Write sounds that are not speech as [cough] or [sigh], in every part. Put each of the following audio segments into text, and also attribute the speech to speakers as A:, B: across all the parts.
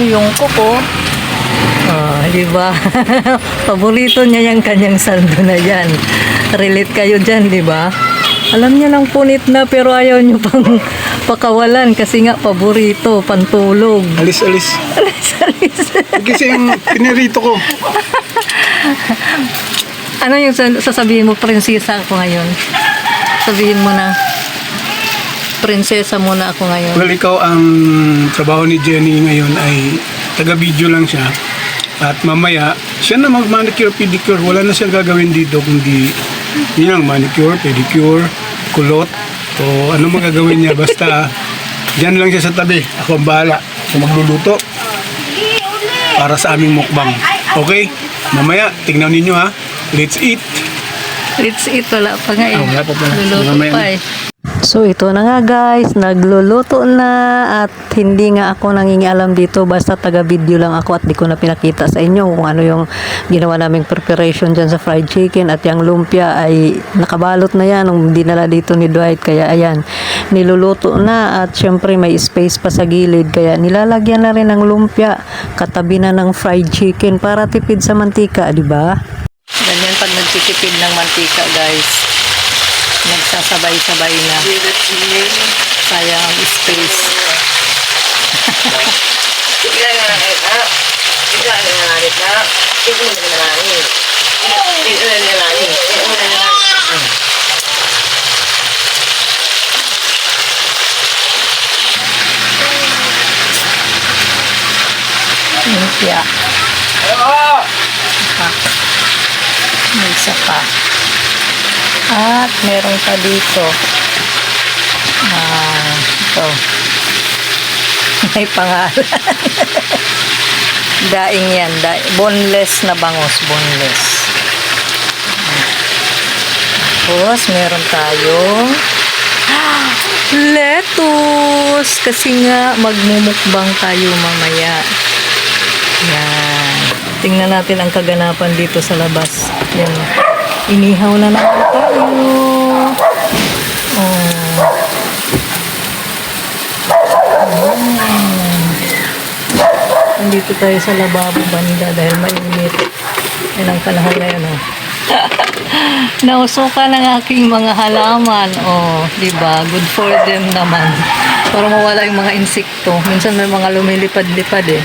A: Yung kuko. Ah, di ba? [laughs] Paborito niya yung kanyang saldo na yan. Relate kayo dyan, di ba? Alam niya lang punit na pero ayaw niyo pang [laughs] pakawalan kasi nga paborito, pantulog.
B: Alis, alis. [laughs]
A: Alis, alis.
B: Kasi yung pinirito ko.
A: ano yung sa- sasabihin mo, prinsesa ako ngayon? Sabihin mo na, prinsesa muna ako ngayon.
B: Well, ikaw ang trabaho ni Jenny ngayon ay taga-video lang siya. At mamaya, siya na mag-manicure, pedicure. Wala na siyang gagawin dito kundi yun lang, manicure, pedicure, kulot. O ano magagawin niya, basta dyan lang siya sa tabi. Ako ang bahala. Ako magluluto para sa aming mukbang. Okay? Mamaya, tingnan ninyo ha. Let's eat.
A: Let's eat, wala pa nga eh.
B: Ah, wala pa pala.
A: Luluto
B: Mamaya
A: pa eh. So ito na nga guys, nagluluto na at hindi nga ako nangingialam dito. Basta taga-video lang ako at di ko na pinakita sa inyo kung ano yung ginawa naming preparation dyan sa fried chicken. At yung lumpia ay nakabalot na yan. Nung dinala dito ni Dwight kaya ayan, niluluto na. At syempre may space pa sa gilid. Kaya nilalagyan na rin ng lumpia. Katabi na ng fried chicken para tipid sa mantika, di ba? Ganyan pag nagtitipid ng mantika guys nagsasabay-sabay na. Sayang ang space. Lumpia. Pa. May isa pa. At meron pa dito. Ah, ito. [laughs] May pangalan. [laughs] Daing yan. Da boneless na bangos. Boneless. Tapos, meron tayong [gasps] lettuce. Kasi nga, magmumukbang tayo mamaya. Yan. Tingnan natin ang kaganapan dito sa labas. Yan. Inihaw na naman tayo. Oh. Ayan. Nandito tayo sa lababo banda dahil mainit. Yan ang kalahalayan oh. [laughs] Nausukan ng aking mga halaman. Oh, di ba? Good for them naman. Para mawala yung mga insekto. Minsan may mga lumilipad-lipad eh.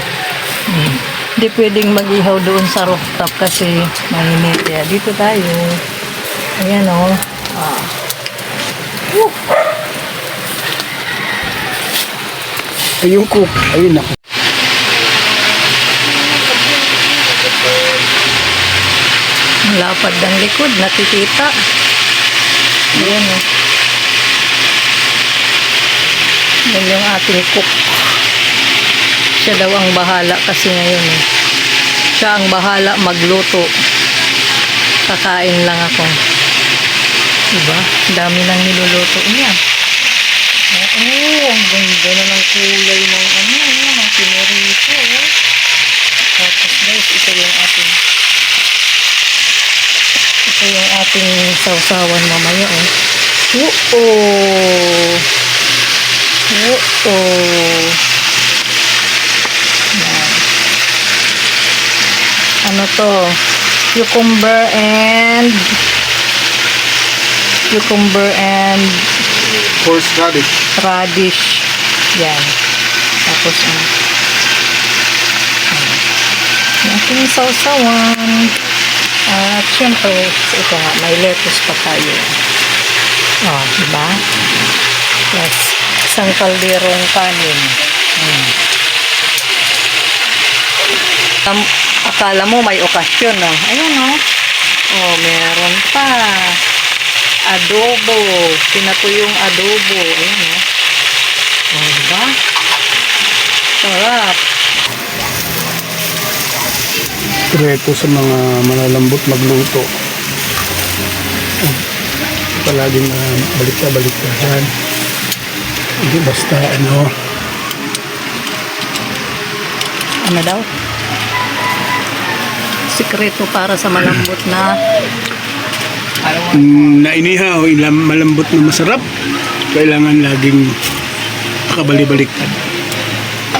A: Hmm. Hindi pwedeng mag-ihaw doon sa rooftop kasi mainit. Yeah, dito tayo. Ayan o. Oh. Ah. Woo!
B: Ayun ko. Ayun ako.
A: Ang lapad ng likod, nakikita. Ayan o. Yan yung ating cook. Siya daw ang bahala kasi ngayon eh. Siya ang bahala magluto. Kakain lang ako. Diba? Dami nang niluluto niya. Oo, ang ganda na ng kulay ng ano, ng pinurito. Oh. Tapos guys, ito yung ating ito yung ating sausawan mamaya oh. Oo. Oo. Yan. Ano to? Cucumber and cucumber and
B: Horseradish.
A: radish. Yan. Tapos, ano. Yung ating sausawan. At syempre, ito nga, may lettuce pa tayo. Oh, diba? Plus, isang kalderong kanin. Hmm. Um, akala mo may okasyon, no? Ayan, no? Oh, meron pa adobo. Pinatuyong adobo. Ayan, no? Oh, diba? Sarap.
B: Sekreto sa mga malalambot magluto. Oh, palaging uh, dyan. Hindi basta ano,
A: Ano daw? Sikreto para sa malambot na
B: mm, na inihaw, ilam, malambot na masarap. Kailangan laging nakabali-baliktad.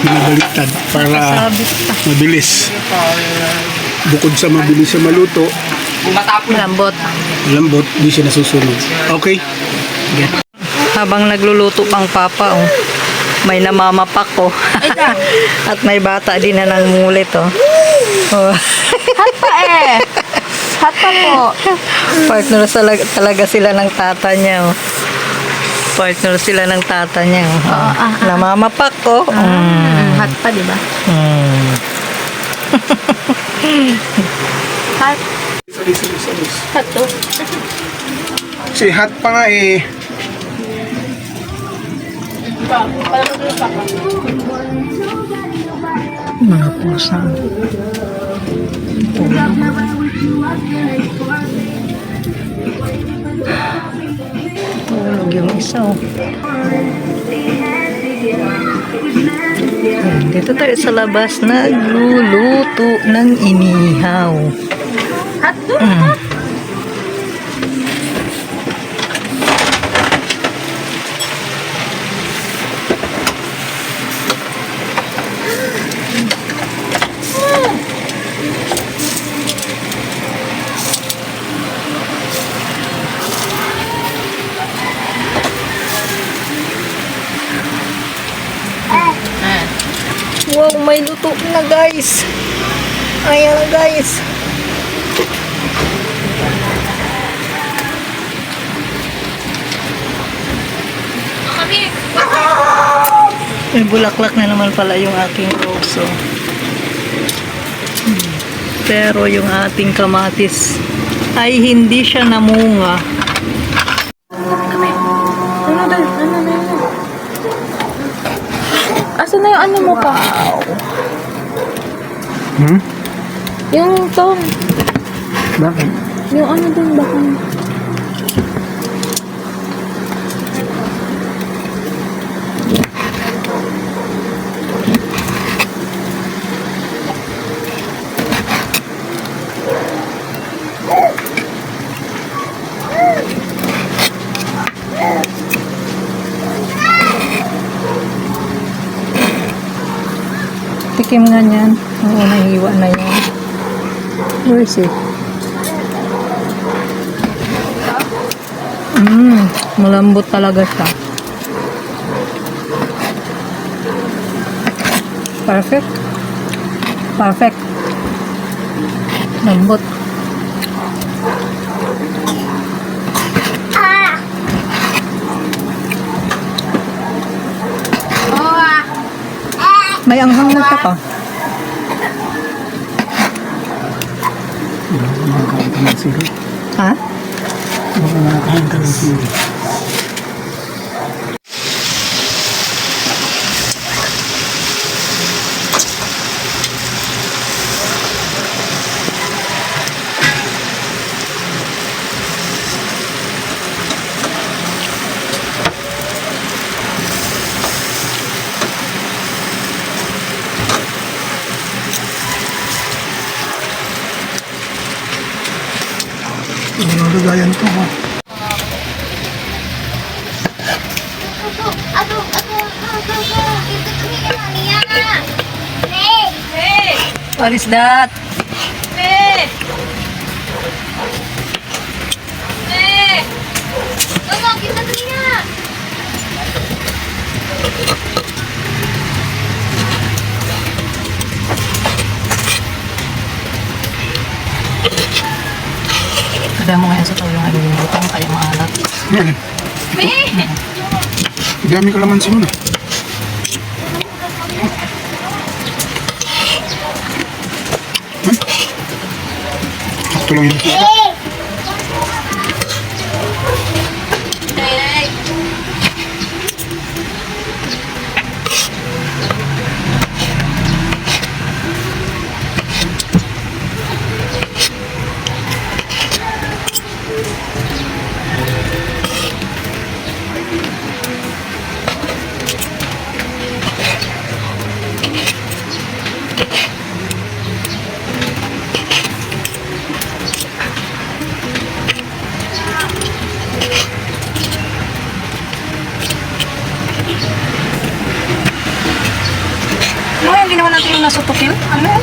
B: Binabaliktad para mabilis. Bukod sa mabilis sa maluto,
A: Malambot.
B: lambot, di siya nasusunog. Okay? Okay.
A: Habang nagluluto pang papa, oh, may namamapak ko. [laughs] At may bata din na nangungulit, oh. oh.
C: Pa eh. Hot pa po.
A: Partner talaga, talaga sila ng tata niya, oh. Partner sila ng tata niya, oh.
C: ah, ah.
A: Namamapak ko. Mm.
C: Mm, hot pa, di ba?
A: Mm.
C: Hot. Hot to.
B: Si hot pa nga eh.
A: Mga pusa. Tulog yung isa, oh. Dito tayo sa labas nagluluto ng inihaw. Mm. Wow, may luto na guys. Ayan na guys. May bulaklak na naman pala yung aking rose. oh. Hmm. Pero yung ating kamatis ay hindi siya namunga.
C: Ano dal? Ano na yun? Asan na yung ano mo pa?
B: Hmm?
C: Yung to.
B: Bakit?
C: Yung ano dun baka.
A: Tikim nga niyan. Ang unang hiwa na yan. Where is it? Mmm, malambot talaga siya. Perfect. Perfect. Lambot. May anghang na pa.
B: Makakain ka ng sili.
A: Ha?
B: Makakain ka ng sili.
D: Aku, aku, aku, aku. Itu kami Nia. Hey. Hey.
A: What is that?
D: Hey. Hey. Tunggu kita ke Nia.
A: Kada mo yang sa tulong ay butang kaya maalat.
B: Hey. Dami ka laman simula. Sakto lang yun.
A: Yung nasa tukil? Ano?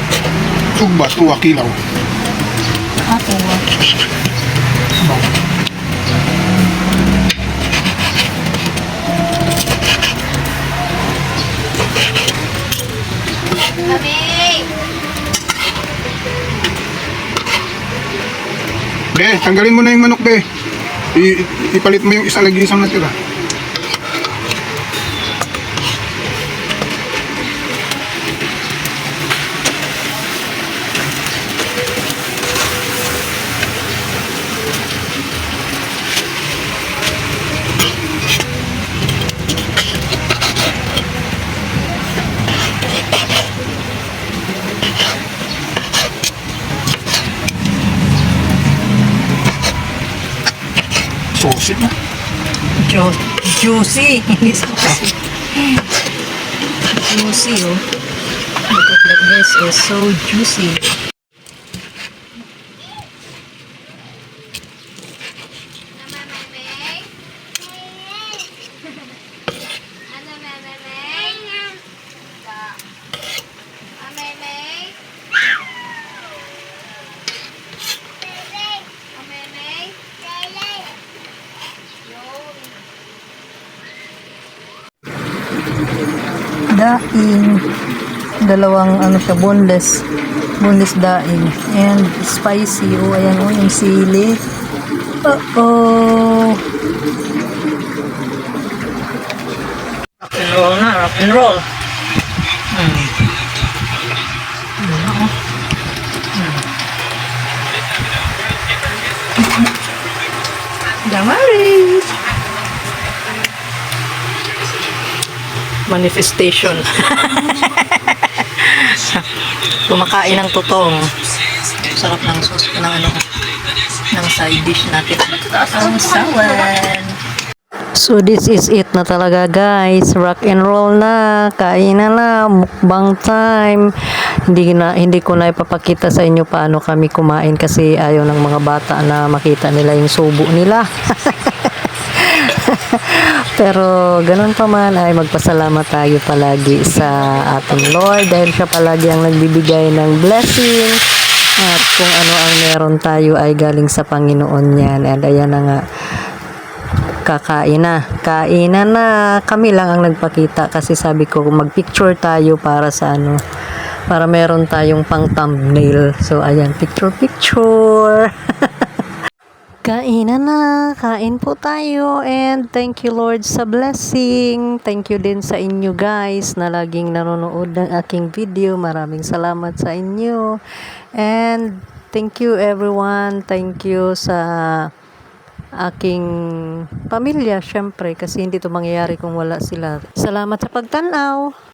B: Ugba, tuwa, kilaw.
A: Ako.
D: Kami!
B: Be, tanggalin mo na yung manok, be. I- ipalit mo yung isa lagi isang natira. Sosit na.
A: Ju- juicy. Hindi saucy. juicy, oh. Look at. This is so juicy.
D: Ano, Meme May? Ah, Meme? Ah, Meme? Yun.
A: Daing. Dalawang ano siya, boneless. Boneless daing. And spicy. Oh, ayan oh, yung sili. Uh-oh. Rock and roll na, rock and roll. Hmm. Damaris! Manifestation. Kumakain ng tutong. Sarap ng sauce ng ano ng side dish natin. Ang sawan. So this is it na talaga guys. Rock and roll na. Kain na na. Mukbang time. Hindi na hindi ko na ipapakita sa inyo paano kami kumain kasi ayaw ng mga bata na makita nila yung subo nila. [laughs] [laughs] Pero ganun pa man ay magpasalamat tayo palagi sa ating Lord dahil siya palagi ang nagbibigay ng blessing at kung ano ang meron tayo ay galing sa Panginoon yan. And ayan na nga, kakain na. Kainan na. Kami lang ang nagpakita kasi sabi ko magpicture tayo para sa ano, para meron tayong pang thumbnail. So ayan, picture picture. [laughs] Kainan na, kain po tayo and thank you Lord sa blessing. Thank you din sa inyo guys na laging nanonood ng aking video. Maraming salamat sa inyo. And thank you everyone. Thank you sa aking pamilya syempre kasi hindi to mangyayari kung wala sila. Salamat sa pagtanaw.